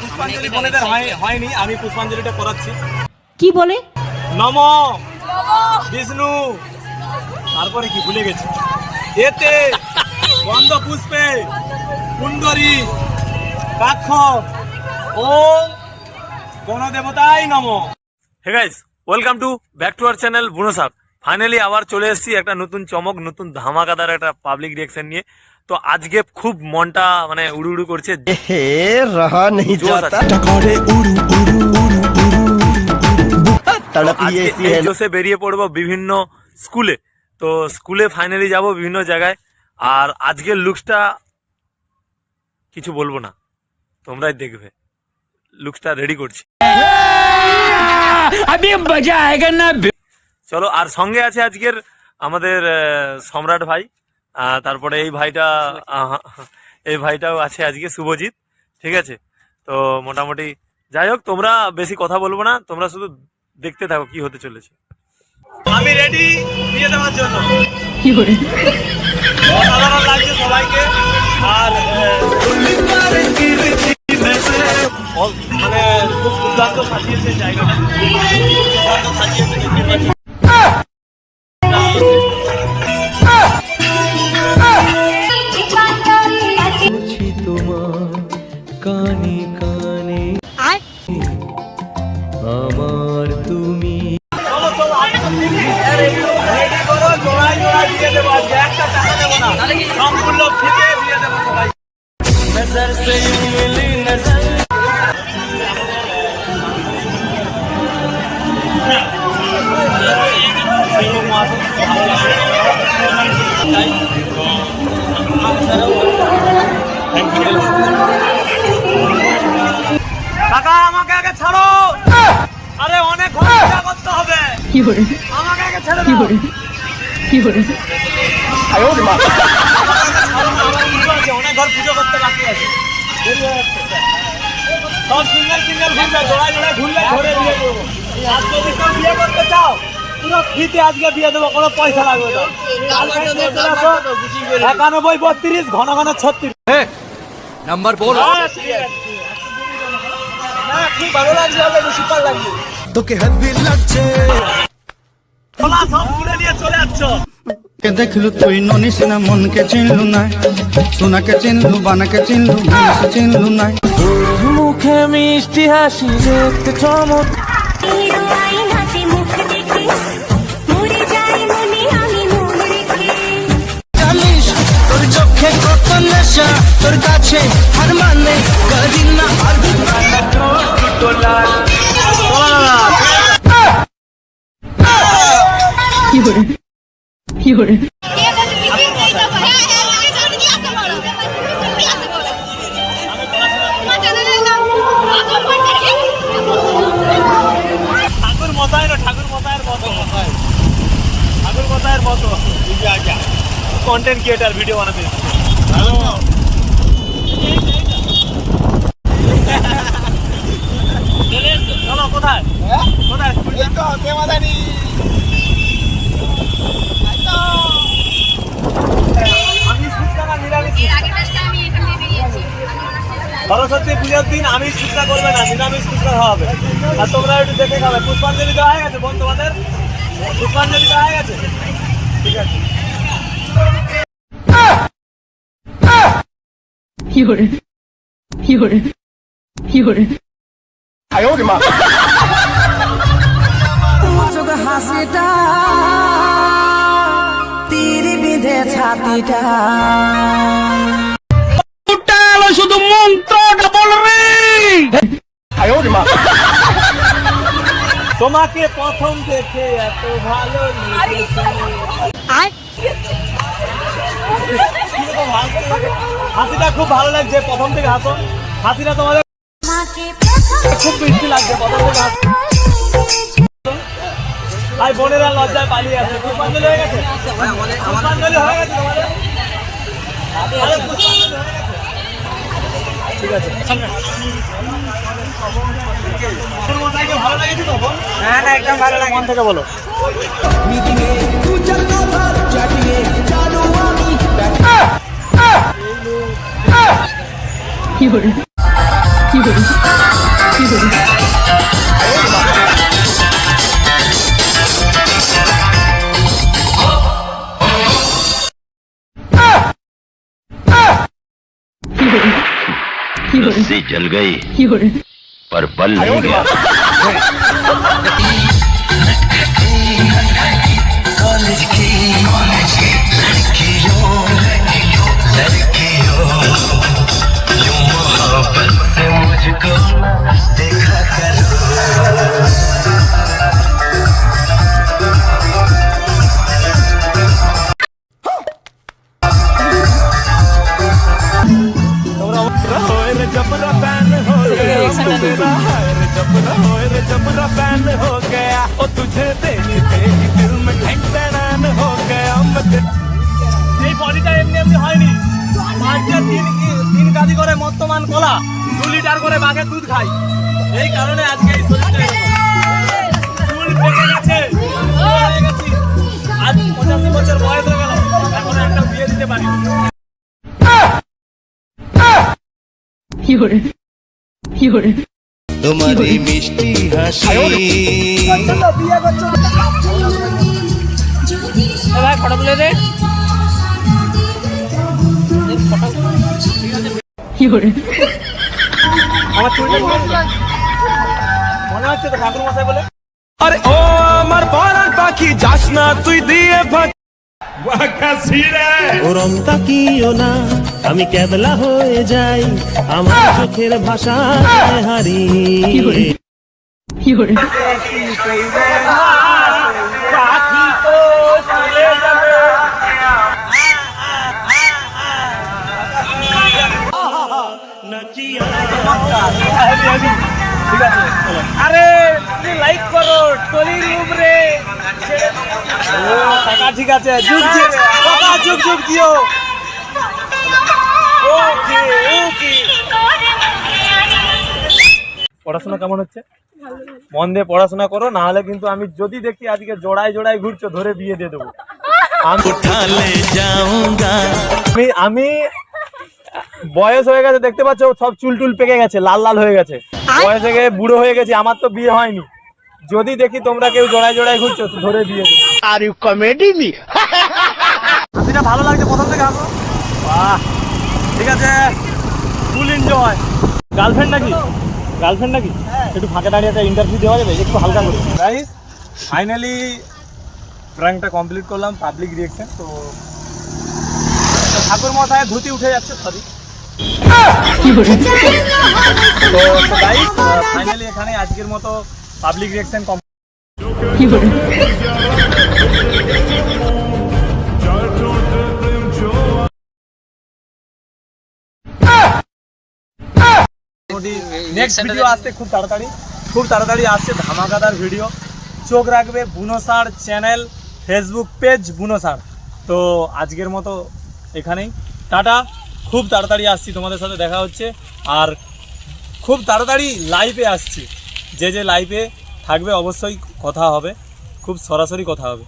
পুষ্পাঞ্জলি হয়নি আমি পুষ্পাঞ্জলিটা কি বলে? নম। বিষ্ণু। তারপরে কি ভুলে গেছি? এতে গন্ধ পুষ্পে, কুন্দরী, কাক্ষ ও গণদেবতাই নম। Hey guys welcome to back to our channel বুনোসাপ finally আবার চলে এসেছি একটা নতুন চমক নতুন ধামাকাদার একটা পাবলিক রিয়াকশন নিয়ে। তো আজকে খুব মনটা মানে উড়ু উড়ু করছে। জোসে বেরিয়ে পড়ব বিভিন্ন স্কুলে। তো স্কুলে ফাইনালি যাব বিভিন্ন জায়গায়। আর আজকের লুকসটা কিছু বলব না। তোমরাই দেখবে। লুকসটা রেডি করছি। আমি চলো আর সঙ্গে আছে আজকের আমাদের সম্রাট ভাই তারপরে এই ভাইটা এই ভাইটাও আছে আজকে শুভজিৎ ঠিক আছে তো মোটামুটি যাই হোক তোমরা বেশি কথা বলব না তোমরা শুধু দেখতে থাকো কি হতে চলেছে আমি রেডি বিয়ে দেওয়ার জন্য। কি করে? সাধারণ লাগছে সবাইকে আর মানে খুব দুর্দান্ত সাজিয়েছে জায়গাটা। দুর্দান্ত সাজিয়েছে দেখতে পাচ্ছি। তোমার কানে কানে আমার তুমি একটা টাকা দেবো না। সম্পূর্ণ ফিকে বিয়ে দেবো সবাই নজর সে মিলি নজর কাকা আমাকে আগে ছাড়ো। আরে অনেক করতে হবে। আমাকে আগে ছেড়ে দাও। আমার পুজো সুন্দর পুজো করতে বাকি আছে। সব সিঙ্গেল সিঙ্গেল ঘুরবে জোড়ায় জোড়ায় ঘুরলে ঘরে বিয়ে করব। আর যদি কেউ বিয়ে করতে চাও পুরো ফ্রিতে আজকে দিয়ে দেবো কোনো পয়সা লাগবে না। একানব্বই বত্রিশ ঘন ঘন ছত্রিশ। নাম্বার বল। হ্যাঁ, তোকে হাত লাগছে। চলে আসছো। কে দেখলু তুই ননিস না মনকে চিনলু নাই। সোনাকে চিনলু বানাকে চিনলু মানুষকে চিনলু নাই। মুখে মিষ্টি হাসি দেখতে চমক তোর চোখে কত নেশা তোর কাছে হার মানে করি না আর মতো। কন্টেন্ট ক্রিয়েটার ভিডিও বানাতে। চলো। কোথায়? কোথায় আমি ফুচকা না নিরামিষ সরস্বতী পুজোর দিন আমিষ ফুচকা করবে না নিরামিষ ফুচকা খাওয়া হবে আর তোমরা একটু দেখে খাবে পুষ্পাঞ্জলি দেওয়া হয়ে গেছে বোন তোমাদের? পুষ্পাঞ্জলি দেওয়া হয়ে গেছে? ঠিক আছে। হাসিটা তীর বিধে ছাতিটা। শুধু মন্ত্রটা বল রে তোমাকে প্রথম দেখে এত ভালো? হাসিটা খুব ভালো লাগছে প্রথম থেকে হাসো। হাসিটা তোমাদের খুব বৃষ্টি লাগছে প্রথম থেকে হাসো। ভাই বোনেরা লজ্জায় পালিয়ে আছে। পুষ্পাঞ্জলি হয়ে গেছে? পুষ্পাঞ্জলি হয়ে গেছে তোমাদের আরে পুষ্পাঞ্জলি হয়ে গেছে ঠিক আছে। তো হ্যাঁ না একদম ভালো লাগে। মন থেকে বলো। रस्सी जल गई। पर बल नहीं गया। देखा এই বডিটা এমনি এমনি হয়নি। মাঝে তিন কি- তিন কাজি করে মর্তমান কলা দু লিটার করে বাঘের দুধ খাই। এই কারণে আজকে এই শরীরটা চুল পেকে গেছে। হয়ে। আজ পঁচাশি বছর বয়স হয়ে গেল। এখন একটা বিয়ে দিতে পারি তোমার এই মিষ্টি হাসি। ফটো তুলে দে। আরে ও আমার পরাণ পাখি যাস না তুই দিয়ে ওরম তাকিও না। আমি কেবলা হয়ে যাই আমার চোখের ভাষা হারিয়ে আরে লাইক করো উপরে ও কাকা ঠিক আছে যুগ যুগ যুগ ওকে পড়াশোনা কেমন হচ্ছে? মন দিয়ে পড়াশোনা করো না হলে কিন্তু আমি যদি দেখি আজকে জোড়ায় জোড়ায় ঘুরছো ধরে বিয়ে দিয়ে দেবো। আমি বয়স হয়ে গেছে দেখতে পাচ্ছ সব চুল টুল পেকে গেছে লাল লাল হয়ে গেছে। বয়স হয়ে গিয়ে বুড়ো হয়ে গেছে আমার তো বিয়ে হয়নি। যদি দেখি তোমরা কেউ জোড়ায় জোড়ায় ঘুরছো ধরে বিয়ে দেবো। আর ইউ কমেডি মি ভালো লাগছে প্রথম থেকে হাসো বাহ। ঠিক আছে? ফুল এনজয় গার্লফ্রেন্ড নাকি? গার্লফ্রেন্ড নাকি? একটু ফাঁকে দাঁড়িয়ে একটা ইন্টারভিউ দেওয়া যাবে একটু হালকা করে। গাইস ফাইনালি প্র্যাঙ্কটা কমপ্লিট করলাম পাবলিক রিয়েকশন তো ঠাকুর মশায় ধুতি উঠে যাচ্ছে সরি তো গাইস ফাইনালি এখানে আজকের মতো পাবলিক রিয়েকশন নেক্সট ভিডিও আসছে খুব তাড়াতাড়ি খুব তাড়াতাড়ি আসছে ধামাকাদার ভিডিও চোখ রাখবে Bunosar channel Facebook page Bunosar তো আজকের মতো এখানেই। টাটা খুব তাড়াতাড়ি আসছি তোমাদের সাথে দেখা হচ্ছে। আর খুব তাড়াতাড়ি লাইভে আসছি। যে যে লাইভে থাকবে অবশ্যই কথা হবে। খুব সরাসরি কথা হবে।